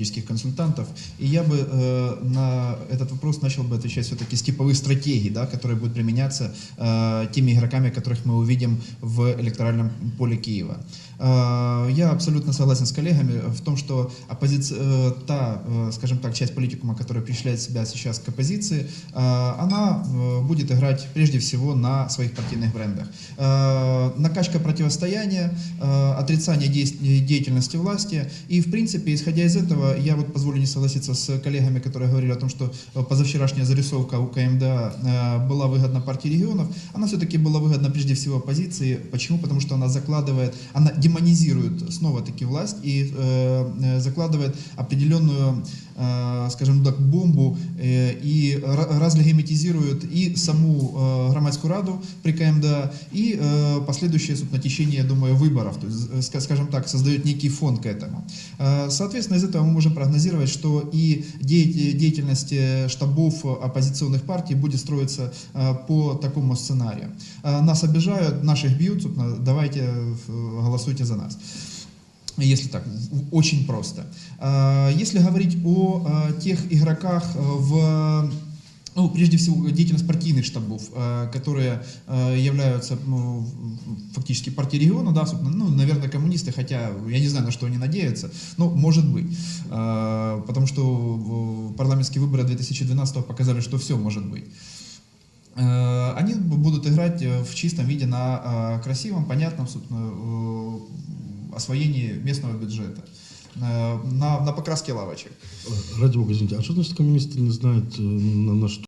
юридических консультантов. И я бы э, на этот вопрос начал бы отвечать все-таки с типовых стратегий, да, которые будут применяться э, теми игроками, которых мы увидим в электоральном поле Киева. Э, я абсолютно согласен с коллегами в том, что оппозиция, э, та, э, скажем так, часть политикума, которая причисляет себя сейчас к оппозиции, она будет играть прежде всего на своих партийных брендах. Накачка противостояния, отрицание действ- деятельности власти. И, в принципе, исходя из этого, я вот позволю не согласиться с коллегами, которые говорили о том, что э, позавчерашняя зарисовка у КМДА э, была выгодна партии регионов. Она все-таки была выгодна прежде всего оппозиции. Почему? Потому что она закладывает, она демонизирует снова-таки власть и э, э, закладывает определенную, э, скажем так, бомбу э, и ра- разлегимитизирует и саму э, громадскую раду при КМДА, и э, последующее, собственно, течение, я думаю, выборов, то есть, э, ска- скажем так, создает некий фон к этому. Э, Соответственно, из этого мы прогнозировать, что и деятель- деятельность э, штабов оппозиционных партий будет строиться э, по такому сценарию. Э, Нас обижают, наших бьют, давайте голосуйте за нас. Если так, очень просто. Если говорить о тех игроках в ну, прежде всего, деятельность партийных штабов, э, которые э, являются ну, фактически партией региона, да, собственно, ну, наверное, коммунисты, хотя я не знаю, на что они надеются, но может быть. Э, Потому что парламентские выборы 2012 показали, что все может быть. Они будут играть в чистом виде на красивом, понятном собственно, освоении местного бюджета, на, на покраске лавочек. Ради бога, извините, а что значит коммунисты не знают, э, на, на что